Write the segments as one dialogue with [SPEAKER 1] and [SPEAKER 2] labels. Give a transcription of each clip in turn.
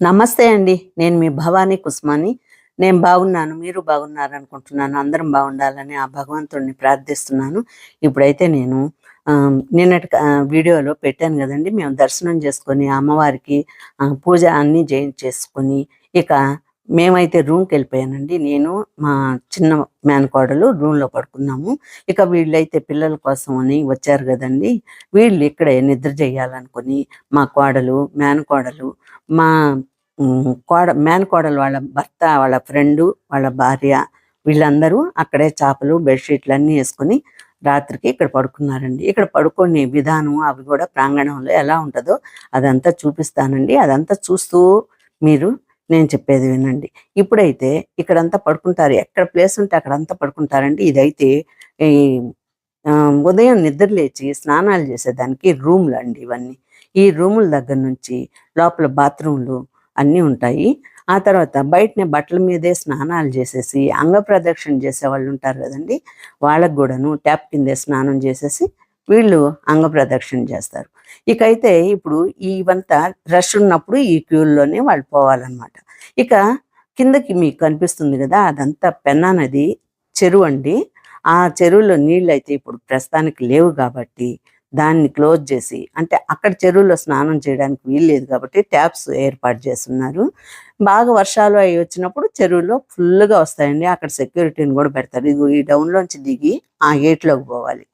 [SPEAKER 1] నమస్తే అండి. నేను మీ భవానీ కుస్మాని. నేను బాగున్నాను. మీరు బాగున్నారు అనుకుంటున్నాను అందరం బాగుండాలని ఆ భగవంతుడిని ప్రార్థిస్తున్నాను. ఇప్పుడైతే నేను ఆ, నిన్నటి వీడియోలో పెట్టాను కదండి. మేము దర్శనం చేసుకొని అమ్మవారికి పూజ అన్ని చేయించేసుకొని ఇక మేమైతే రూమ్కి వెళ్ళిపోయానండి నేను మా చిన్న మేనకోడలు రూమ్లో పడుకున్నాము. ఇక వీళ్ళైతే పిల్లల కోసం అని వచ్చారు కదండి. వీళ్ళు ఇక్కడే నిద్ర చేయాలనుకుని మా కోడలు మేనకోడలు మా కోడ మేనకోడలు వాళ్ళ భర్త వాళ్ళ ఫ్రెండు వాళ్ళ భార్య వీళ్ళందరూ అక్కడే చేపలు బెడ్షీట్లు అన్నీ వేసుకొని రాత్రికి ఇక్కడ పడుకున్నారండి. ఇక్కడ పడుకునే విధానం అవి కూడా ప్రాంగణంలో ఎలా ఉంటుందో అదంతా చూపిస్తానండి. అదంతా చూస్తూ మీరు నేను చెప్పేది వినండి. ఇప్పుడైతే ఇక్కడంతా పడుకుంటారు. ఎక్కడ ప్లేస్ ఉంటే అక్కడంతా పడుకుంటారండి. ఇదైతే ఈ ఉదయం నిద్ర లేచి స్నానాలు చేసేదానికి రూమ్లు అండి ఇవన్నీ. ఈ రూముల దగ్గర నుంచి లోపల బాత్రూమ్లు అన్నీ ఉంటాయి. ఆ తర్వాత బయటనే బట్టల మీదే స్నానాలు చేసేసి అంగ ప్రదక్షిణ చేసే వాళ్ళు ఉంటారు కదండి. వాళ్ళకు కూడాను ట్యాప్ కిందే స్నానం చేసేసి వీళ్ళు అంగ ప్రదక్షిణ చేస్తారు. ఇక అయితే ఇప్పుడు ఇవంతా రష్ ఉన్నప్పుడు ఈ క్యూల్లోనే వాళ్ళు పోవాలన్నమాట. ఇక కిందకి మీకు కనిపిస్తుంది కదా అదంతా పెన్నా నది చెరువు అండి. ఆ చెరువులో నీళ్ళు అయితే ఇప్పుడు ప్రస్తుతానికి లేవు కాబట్టి దాన్ని క్లోజ్ చేసి అంటే అక్కడ చెరువులో స్నానం చేయడానికి వీల్లేదు కాబట్టి ట్యాప్స్ ఏర్పాటు చేస్తున్నారు. బాగా వర్షాలు అవి వచ్చినప్పుడు చెరువులో ఫుల్గా వస్తాయండి. అక్కడ సెక్యూరిటీని కూడా పెడతారు. ఇది ఈ డౌన్లోంచి దిగి ఆ ఏట్లోకి పోవాలి.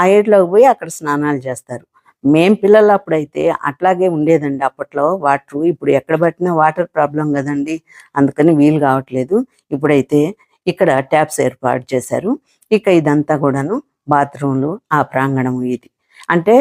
[SPEAKER 1] ఆ ఏట్లోకి పోయి అక్కడ స్నానాలు చేస్తారు. మేం పిల్లలు అప్పుడైతే అట్లాగే ఉండేదండి అప్పట్లో. వాటర్ ఇప్పుడు ఎక్కడ పట్టినా వాటర్ ప్రాబ్లం కదండి. అందుకని వీలు కావట్లేదు. ఇప్పుడైతే ఇక్కడ ట్యాప్స్ ఏర్పాటు చేశారు. ఇక ఇదంతా కూడాను బాత్రూమ్లు ఆ ప్రాంగణం ఇది. అంటే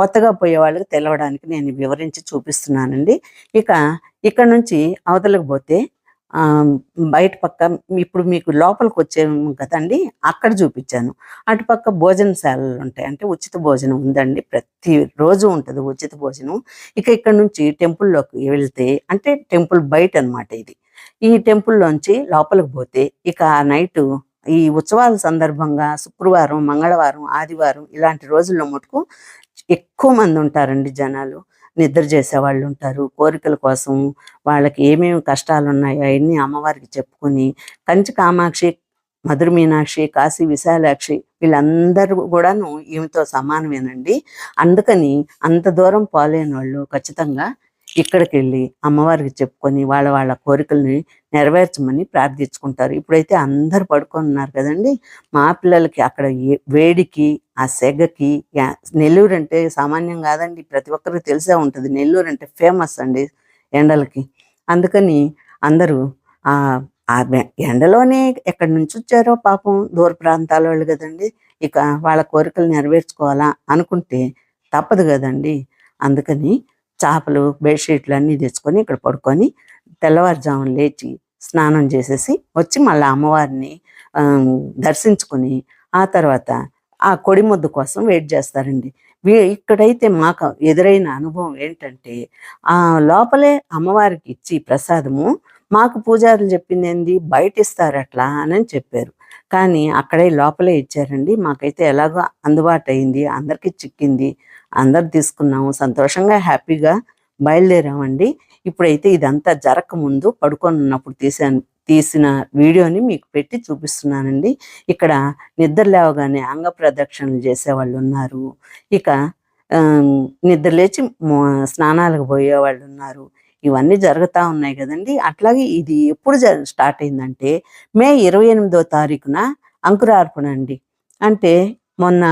[SPEAKER 1] కొత్తగా పోయే వాళ్ళకి తెలవడానికి నేను వివరించి చూపిస్తున్నానండి. ఇక ఇక్కడ నుంచి అవతలకు పోతే బయట పక్క ఇప్పుడు మీకు లోపలికి వచ్చేము కదండి అక్కడ చూపించాను. అటుపక్క భోజనశాలలు ఉంటాయి. అంటే ఉచిత భోజనం ఉందండి. ప్రతి రోజు ఉంటుంది ఉచిత భోజనం. ఇక ఇక్కడ నుంచి టెంపుల్లోకి వెళ్తే అంటే టెంపుల్ బయట అన్నమాట ఇది. ఈ టెంపుల్లోంచి లోపలికి పోతే ఇక నైట్ ఈ ఉత్సవాల సందర్భంగా శుక్రవారం మంగళవారం ఆదివారం ఇలాంటి రోజుల్లో మటుకు ఎక్కువ మంది ఉంటారండి జనాలు. నిద్ర చేసే వాళ్ళు ఉంటారు కోరికల కోసం వాళ్ళకి ఏమేమి కష్టాలు ఉన్నాయో అవన్నీ అమ్మవారికి చెప్పుకొని కంచి కామాక్షి మధుర మీనాక్షి కాశీ విశాలాక్షి వీళ్ళందరూ కూడాను ఈమెతో సమానమేనండి. అందుకని అంత దూరం పోలేని వాళ్ళు ఖచ్చితంగా ఇక్కడికి వెళ్ళి అమ్మవారికి చెప్పుకొని వాళ్ళ వాళ్ళ కోరికల్ని నెరవేర్చమని ప్రార్థించుకుంటారు. ఇప్పుడైతే అందరు పడుకొని ఉన్నారు కదండి. మా పిల్లలకి అక్కడ ఏ- వేడికి ఆ సెగకి నెల్లూరు అంటే సామాన్యం కాదండి. ప్రతి ఒక్కరికి తెలిసే ఉంటుంది. నెల్లూరు అంటే ఫేమస్ అండి ఎండలకి. అందుకని అందరూ ఆ ఆ ఎండలోనే ఎక్కడి నుంచి వచ్చారో పాపం దూర ప్రాంతాల వాళ్ళు కదండి. ఇక వాళ్ళ కోరికలు నెరవేర్చుకోవాలా అనుకుంటే తప్పదు కదండి. అందుకని చేపలు బెడ్షీట్లు అన్నీ తెచ్చుకొని ఇక్కడ పడుకొని తెల్లవారుజామున లేచి స్నానం చేసేసి వచ్చి మళ్ళీ అమ్మవారిని దర్శించుకుని దర్శించుకొని ఆ తర్వాత ఆ కొడి ముద్దు కోసం వెయిట్ చేస్తారండి. ఇక్కడైతే మాకు ఎదురైన అనుభవం ఏంటంటే ఆ లోపలే అమ్మవారికి ఇచ్చి ప్రసాదము మాకు పూజారులు చెప్పింది ఏంది బయట ఇస్తారు అట్లా అని చెప్పారు. కానీ అక్కడే లోపలే ఇచ్చారండి. మాకైతే ఎలాగో అందుబాటు అయింది అందరికీ చిక్కింది. అందరు తీసుకున్నాము. సంతోషంగా హ్యాపీగా బయలుదేరామండి. ఇప్పుడైతే ఇదంతా జరగక ముందు పడుకొని ఉన్నప్పుడు తీసాను తీసిన వీడియోని మీకు పెట్టి చూపిస్తున్నానండి. ఇక్కడ నిద్ర లేవగానే అంగ ప్రదక్షిణలు చేసేవాళ్ళు ఉన్నారు ఇక నిద్ర లేచి స్నానాలకు పోయే వాళ్ళు ఉన్నారు ఇవన్నీ జరుగుతూ ఉన్నాయి కదండి. అట్లాగే ఇది ఎప్పుడు స్టార్ట్ అయిందంటే మే ఇరవై ఎనిమిదో తారీఖున అంకురార్పణ అండి. అంటే మొన్న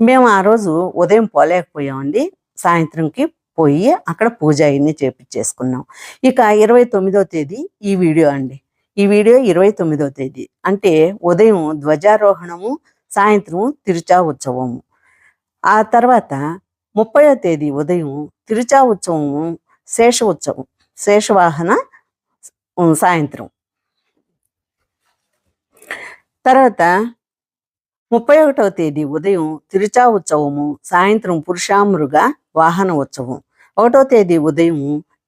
[SPEAKER 1] మేము ఆ రోజు ఉదయం పోలేకపోయామండి. సాయంత్రంకి పోయి అక్కడ పూజ అయింది చేపించేసుకున్నాం ఇక ఇరవై తొమ్మిదో తేదీ ఈ వీడియో అండి. ఈ వీడియో ఇరవై తొమ్మిదో తేదీ. అంటే ఉదయం ధ్వజారోహణము సాయంత్రం తిరుచా ఉత్సవము ఆ తర్వాత ముప్పయో తేదీ ఉదయం తిరుచా ఉత్సవము శేష ఉత్సవం శేషవాహన సాయంత్రం. తర్వాత ముప్పై ఒకటవ తేదీ ఉదయం తిరుచా ఉత్సవము సాయంత్రం పురుషామృగ వాహన ఉత్సవం ఒకటో తేదీ ఉదయం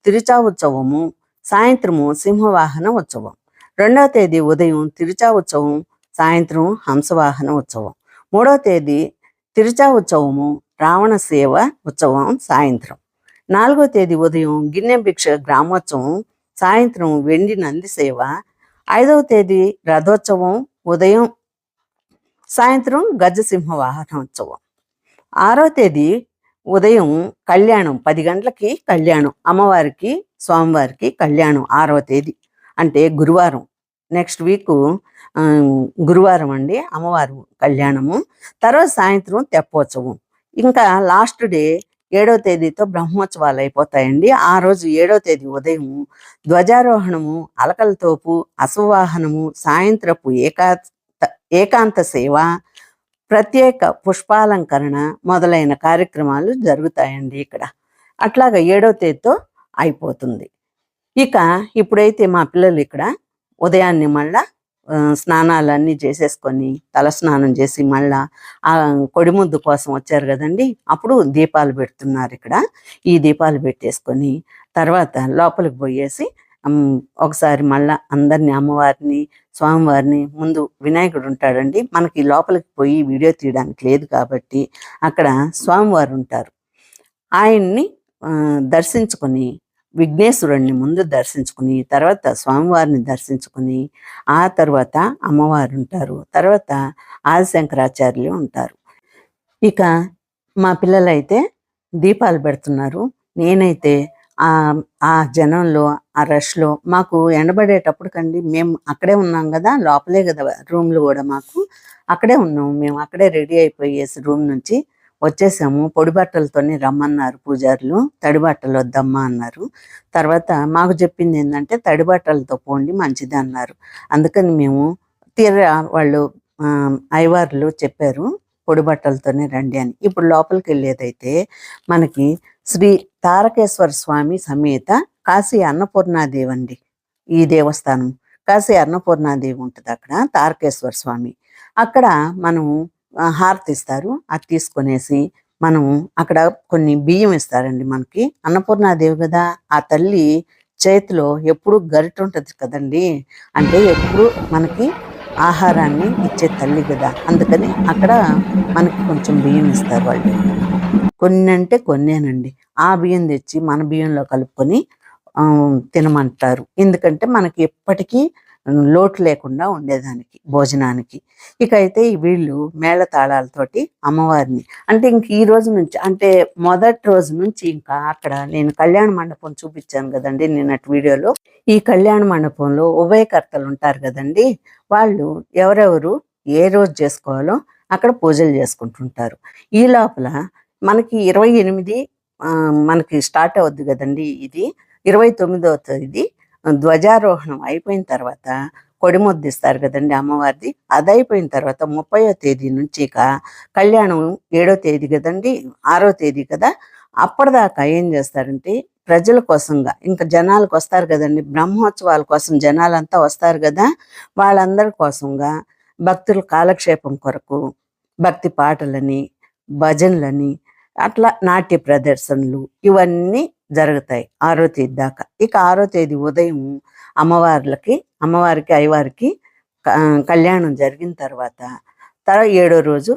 [SPEAKER 1] తిరుచా ఉత్సవము సాయంత్రము సింహవాహన ఉత్సవం రెండవ తేదీ ఉదయం తిరుచా ఉత్సవం సాయంత్రం హంసవాహన ఉత్సవం మూడవ తేదీ తిరుచా ఉత్సవము రావణ సేవ ఉత్సవం సాయంత్రం. నాలుగో తేదీ ఉదయం గిన్నె భిక్ష గ్రామోత్సవం సాయంత్రం వెండి నంది సేవ. ఐదవ తేదీ రథోత్సవం ఉదయం సాయంత్రం గజసింహ వాహనోత్సవం ఆరో తేదీ ఉదయం కళ్యాణం పది గంటలకి కళ్యాణం అమ్మవారికి స్వామివారికి కళ్యాణం ఆరవ తేదీ. అంటే గురువారం. నెక్స్ట్ వీక్ గురువారం అండి అమ్మవారు కళ్యాణము. తర్వాత సాయంత్రం తెప్పోత్సవం. ఇంకా లాస్ట్ డే ఏడవ తేదీతో బ్రహ్మోత్సవాలు అయిపోతాయండి. ఆ రోజు ఏడవ తేదీ ఉదయం ధ్వజారోహణము అలకలతోపు అశ్వవాహనము సాయంత్రపు ఏకా ఏకాంత సేవ ప్రత్యేక పుష్పాలంకరణ మొదలైన కార్యక్రమాలు జరుగుతాయండి ఇక్కడ. అట్లాగా ఏడో తేదీతో అయిపోతుంది. ఇక ఇప్పుడైతే మా పిల్లలు ఇక్కడ ఉదయాన్నే మళ్ళా స్నానాలన్నీ చేసేసుకొని తల స్నానం చేసి మళ్ళా ఆ కొడిముద్దు కోసం వచ్చారు కదండి. అప్పుడు దీపాలు పెడుతున్నారు ఇక్కడ. ఈ దీపాలు పెట్టేసుకొని తర్వాత లోపలికి పోయేసి ఒకసారి మళ్ళా అందరిని అమ్మవారిని స్వామివారిని ముందు వినాయకుడు ఉంటాడండి. మనకి లోపలికి పోయి వీడియో తీయడానికి లేదు కాబట్టి అక్కడ స్వామివారు ఉంటారు. ఆయన్ని దర్శించుకొని విఘ్నేశ్వరుణ్ణి ముందు దర్శించుకుని తర్వాత స్వామివారిని దర్శించుకుని ఆ తర్వాత అమ్మవారు ఉంటారు. తర్వాత ఆదిశంకరాచార్యులు ఉంటారు. ఇక మా పిల్లలైతే దీపాలు పెడుతున్నారు. నేనైతే ఆ జనంలో ఆ రష్లో మాకు ఎండబడేటప్పుడు కండి మేము అక్కడే ఉన్నాం కదా లోపలే కదా రూమ్లు కూడా మాకు. అక్కడే ఉన్నాము మేము అక్కడే రెడీ అయిపోయేసి రూమ్ నుంచి వచ్చేసాము. పొడి బట్టలతోనే రమ్మన్నారు పూజారులు. తడి బట్టలు వద్దమ్మా అన్నారు. తర్వాత మాకు చెప్పింది ఏంటంటే తడి బట్టలతో పోండి మంచిది అన్నారు. అందుకని మేము తీర వాళ్ళు అయ్యవార్లు చెప్పారు పొడి బట్టలతోనే రండి అని. ఇప్పుడు లోపలికి వెళ్ళేదైతే మనకి శ్రీ తారకేశ్వర స్వామి సమేత కాశీ అన్నపూర్ణాదేవి అండి ఈ దేవస్థానం. కాశీ అన్నపూర్ణాదేవి ఉంటుంది అక్కడ తారకేశ్వర స్వామి. అక్కడ మనం ఆ, హారతి ఇస్తారు అది తీసుకొనేసి మనం అక్కడ కొన్ని బియ్యం ఇస్తారండి మనకి. అన్నపూర్ణాదేవి కదా ఆ తల్లి చేతిలో ఎప్పుడు గరిట ఉంటుంది కదండి. అంటే ఎప్పుడు మనకి ఆహారాన్ని ఇచ్చే తల్లి కదా. అందుకని అక్కడ మనకి కొంచెం బియ్యం ఇస్తారు వాళ్ళు. కొన్ని అంటే కొన్నేనండి. ఆ బియ్యం తెచ్చి మన బియ్యంలో కలుపుకొని తినమంటారు. ఎందుకంటే మనకి ఎప్పటికీ లోటు లేకుండా ఉండేదానికి భోజనానికి. ఇక అయితే ఈ వీళ్ళు మేళ తాళాలతోటి అమ్మవారిని. అంటే ఇంక ఈ రోజు నుంచి అంటే మొదటి రోజు నుంచి ఇంకా అక్కడ నేను కళ్యాణ మండపం చూపించాను కదండి నిన్నటి వీడియోలో. ఈ కళ్యాణ మండపంలో ఉభయకర్తలు ఉంటారు కదండి. వాళ్ళు ఎవరెవరు ఏ రోజు చేసుకోవాలో అక్కడ పూజలు చేసుకుంటుంటారు. ఈ లోపల మనకి ఇరవై ఎనిమిది మనకి స్టార్ట్ అవుద్ది కదండి ఇది. ఇరవై తొమ్మిదవ తేదీ ధ్వజారోహణం అయిపోయిన తర్వాత కొడిమొద్దిస్తారు కదండి అమ్మవారిది. అది అయిపోయిన తర్వాత ముప్పయో తేదీ నుంచి ఇక కళ్యాణం ఏడో తేదీ కదండి ఆరో తేదీ కదా. అప్పటిదాకా ఏం చేస్తారంటే ప్రజల కోసంగా ఇంకా జనాలకు వస్తారు కదండి బ్రహ్మోత్సవాల కోసం జనాలంతా వస్తారు కదా. వాళ్ళందరి కోసంగా భక్తుల కాలక్షేపం కొరకు భక్తి పాటలని భజనలని అట్లా నాట్య ప్రదర్శనలు ఇవన్నీ జరుగుతాయి ఆరో తేదీ దాకా. ఇక ఆరో తేదీ ఉదయం అమ్మవార్లకి అమ్మవారికి అయ్యవారికి కళ్యాణం జరిగిన తర్వాత తర్వాత ఏడో రోజు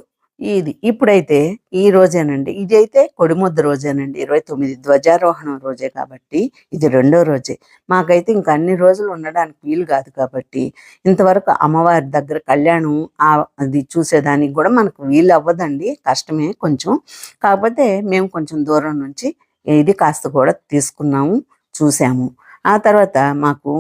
[SPEAKER 1] ఇది. ఇప్పుడైతే ఈ రోజేనండి. ఇది అయితే కొడిముద్ద రోజేనండి. ఇరవై తొమ్మిది ధ్వజారోహణం రోజే కాబట్టి ఇది రెండో రోజే. మాకైతే ఇంకా అన్ని రోజులు ఉండడానికి వీలు కాదు కాబట్టి ఇంతవరకు అమ్మవారి దగ్గర కళ్యాణం అది చూసేదానికి కూడా మనకు వీలు అవ్వదండి కష్టమే కొంచెం. కాకపోతే మేము కొంచెం దూరం నుంచి ఇది కాస్త కూడా తీసుకున్నాము చూసాము. ఆ తర్వాత మాకు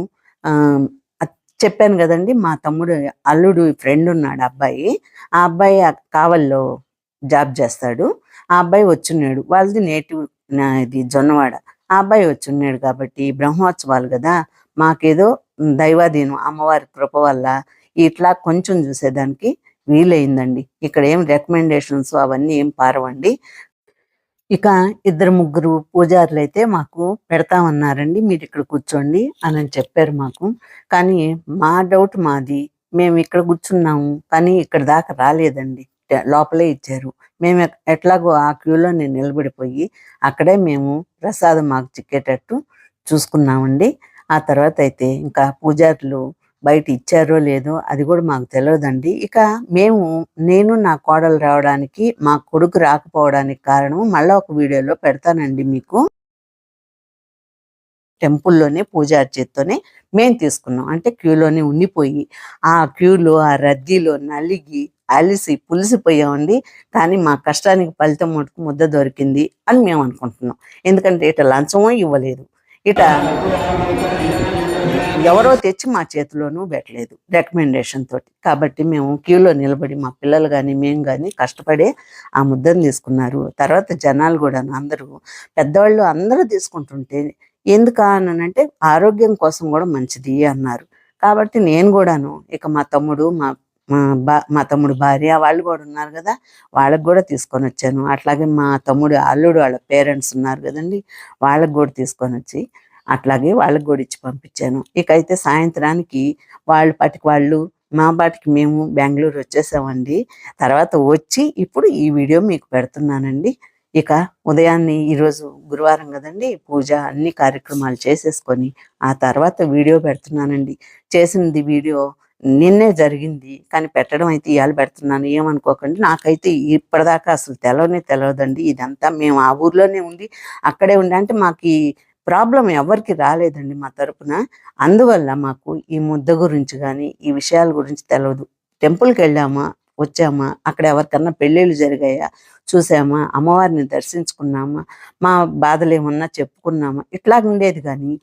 [SPEAKER 1] చెప్పాను కదండి మా తమ్ముడు అల్లుడు ఫ్రెండ్ ఉన్నాడు అబ్బాయి. ఆ అబ్బాయి కావల్లో జాబ్ చేస్తాడు. ఆ అబ్బాయి వచ్చున్నాడు. వాళ్ళది నేటివ్ నా- ఇది జొన్నవాడ. ఆ అబ్బాయి వచ్చున్నాడు కాబట్టి బ్రహ్మోత్సవాలు కదా మాకేదో దైవాధీనం అమ్మవారి కృప వల్ల ఇట్లా కొంచెం చూసేదానికి వీలైందండి. ఇక్కడ ఏం రికమెండేషన్స్ అవన్నీ ఏం పారవండి. ఇక ఇద్దరు ముగ్గురు పూజారులు అయితే మాకు పెడతామన్నారండి మీరు ఇక్కడ కూర్చోండి అని చెప్పారు మాకు. కానీ మా డౌట్ మాది మేము ఇక్కడ కూర్చున్నాము కానీ ఇక్కడ దాకా రాలేదండి. లోపలే ఇచ్చారు. మేము ఎట్లాగో ఆ క్యూలో నేను నిలబడిపోయి అక్కడే మేము ప్రసాదం మాకు చిక్కేటట్టు చూసుకున్నామండి. ఆ తర్వాత అయితే ఇంకా పూజారులు బయట ఇచ్చారో లేదో అది కూడా మాకు తెలియదండి ఇక మేము నేను నా కోడలు రావడానికి మా కొడుకు రాకపోవడానికి కారణం మళ్ళీ ఒక వీడియోలో పెడతానండి మీకు. టెంపుల్లోనే పూజారి చేత్తోనే మేము తీసుకున్నాం. అంటే క్యూలోనే ఉండిపోయి ఆ క్యూలో ఆ రద్దీలో నలిగి అలిసి పులిసిపోయామండి. కానీ మా కష్టానికి ఫలితం మటుకు ముద్ద దొరికింది అని మేము అనుకుంటున్నాం. ఎందుకంటే ఇట లంచమో ఇవ్వలేదు. ఇట ఎవరో తెచ్చి మా చేతిలోనూ పెట్టలేదు రికమెండేషన్ తోటి. కాబట్టి మేము క్యూలో నిలబడి మా పిల్లలు కానీ మేము కానీ కష్టపడే ఆ ముద్దను తీసుకున్నారు. తర్వాత జనాలు కూడా అందరూ పెద్దవాళ్ళు అందరూ తీసుకుంటుంటే ఎందుకా అంటే ఆరోగ్యం కోసం కూడా మంచిది అన్నారు. కాబట్టి నేను కూడాను ఇక మా తమ్ముడు మా మా బా మా తమ్ముడు భార్య వాళ్ళు కూడా ఉన్నారు కదా వాళ్ళకి కూడా తీసుకొని వచ్చాను. అట్లాగే మా తమ్ముడు అల్లుడు వాళ్ళ పేరెంట్స్ ఉన్నారు కదండి వాళ్ళకి కూడా తీసుకొని వచ్చి అట్లాగే వాళ్ళకి కూడా ఇచ్చి పంపించాను. ఇక అయితే సాయంత్రానికి వాళ్ళ పాటికి వాళ్ళు మా పాటికి మేము బెంగళూరు వచ్చేసామండి. తర్వాత వచ్చి ఇప్పుడు ఈ వీడియో మీకు పెడుతున్నానండి. ఇక ఉదయాన్నే ఈరోజు గురువారం కదండి పూజ అన్ని కార్యక్రమాలు చేసేసుకొని ఆ తర్వాత వీడియో పెడుతున్నానండి. చేసింది వీడియో నిన్నే జరిగింది కానీ పెట్టడం అయితే ఇవాళ పెడుతున్నాను. ఏమనుకోకండి నాకైతే ఇప్పటిదాకా అసలు తెలవనే తెలవదండి. ఇదంతా మేము ఆ ఊర్లోనే ఉండి అక్కడే ఉండి అంటే మాకు ప్రాబ్లం ఎవరికి రాలేదండి మా తరపున. అందువల్ల మాకు ఈ ముద్ద గురించి కానీ ఈ విషయాల గురించి తెలియదు టెంపుల్కి వెళ్ళామా వచ్చామా అక్కడ ఎవరికన్నా పెళ్ళిళ్ళు జరిగాయా చూసామా అమ్మవారిని దర్శించుకున్నామా మా బాధలు ఏమన్నా చెప్పుకున్నామా ఇట్లా ఉండేది కానీ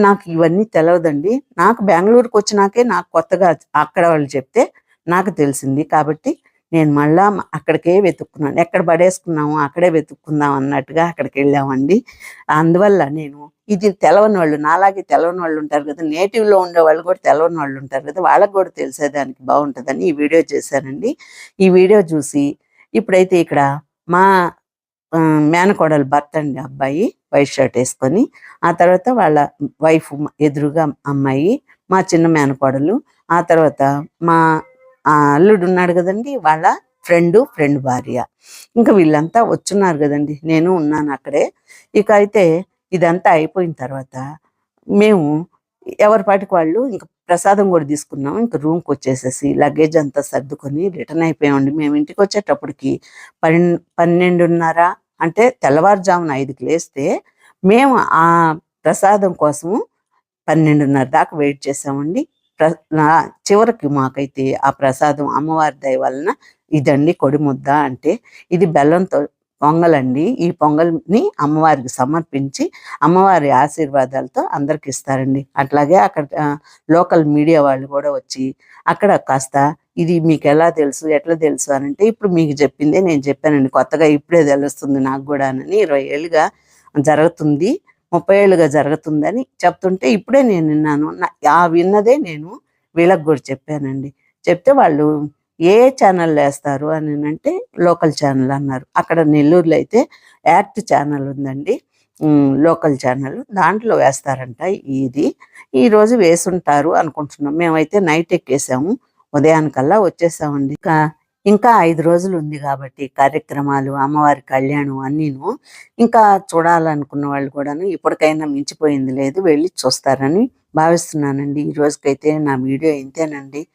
[SPEAKER 1] నాకు ఇవన్నీ తెలియదండి నాకు బెంగళూరుకి వచ్చినాకే నాకు కొత్తగా అక్కడ వాళ్ళు చెప్తే నాకు తెలిసింది. కాబట్టి నేను మళ్ళా అక్కడికే వెతుక్కున్నాను. ఎక్కడ పడేసుకున్నాము అక్కడే వెతుక్కుందాం అన్నట్టుగా అక్కడికి వెళ్ళామండి. అందువల్ల నేను ఇది తెలవని వాళ్ళు నాలాగే తెలవని వాళ్ళు ఉంటారు కదా నేటివ్లో ఉండే వాళ్ళు కూడా తెలవని వాళ్ళు ఉంటారు కదా వాళ్ళకి కూడా తెలిసేదానికి బాగుంటుందని ఈ వీడియో చేశానండి. ఈ వీడియో చూసి ఇప్పుడైతే ఇక్కడ మా మేనకోడలు భర్త అండి అబ్బాయి వైట్ షర్ట్ వేసుకొని ఆ తర్వాత వాళ్ళ వైఫ్ ఎదురుగా అమ్మాయి మా చిన్న మేనకోడలు ఆ తర్వాత మా అల్లుడు ఉన్నాడు కదండి వాళ్ళ ఫ్రెండ్ ఫ్రెండ్ భార్య. ఇంకా వీళ్ళంతా వచ్చున్నారు కదండి నేను ఉన్నాను అక్కడే. ఇక అయితే ఇదంతా అయిపోయిన తర్వాత మేము ఎవరిపాటికి వాళ్ళు ఇంకా ప్రసాదం కూడా తీసుకున్నాం ఇంకా రూమ్కి వచ్చేసేసి లగేజ్ అంతా సర్దుకొని రిటర్న్ అయిపోయామండి. మేము ఇంటికి వచ్చేటప్పటికి పన్నెండు పన్నెండున్నర అంటే తెల్లవారుజామున ఐదుకి లేస్తే మేము ఆ ప్రసాదం కోసము పన్నెండున్నర దాకా వెయిట్ చేసామండి. ప్ర- చివరికి మాకైతే ఆ ప్రసాదం అమ్మవారి దయ వలన ఇదండి కొడి ముద్ద అంటే ఇది బెల్లంతో పొంగలండి. ఈ పొంగల్ని అమ్మవారికి సమర్పించి అమ్మవారి ఆశీర్వాదాలతో అందరికి ఇస్తారండి. అట్లాగే అక్కడ లోకల్ మీడియా వాళ్ళు కూడా వచ్చి అక్కడ కాస్త ఇది మీకు ఎలా తెలుసు ఎట్లా తెలుసు అని అంటే ఇప్పుడు మీకు చెప్పిందే నేను చెప్పానండి. కొత్తగా ఇప్పుడే తెలుస్తుంది నాకు కూడా అని ఇరవై ఏళ్ళుగా జరుగుతుంది. ముప్పై ఏళ్ళుగా జరుగుతుందని చెప్తుంటే ఇప్పుడే నేను విన్నాను. నా- ఆ విన్నదే నేను వీళ్ళకి కూడా చెప్పానండి. చెప్తే వాళ్ళు ఏ ఛానల్ వేస్తారు అని అంటే లోకల్ ఛానల్ అన్నారు. అక్కడ నెల్లూరులో అయితే యాక్ట్ ఛానల్ ఉందండి. లోకల్ ఛానల్ దాంట్లో వేస్తారంట ఇది. ఈరోజు వేసుంటారు అనుకుంటున్నాం. మేమైతే నైట్ ఎక్కేసాము. ఉదయానికల్లా వచ్చేసామండి. ఇంకా ఇంకా ఐదు రోజులు ఉంది కాబట్టి కార్యక్రమాలు అమ్మవారి కళ్యాణం అన్నీను. ఇంకా చూడాలనుకున్న వాళ్ళు కూడాను ఇప్పటికైనా మించిపోయింది లేదు వెళ్ళి చూస్తారని భావిస్తున్నానండి. ఈ రోజుకైతే నా వీడియో ఇంతేనండి.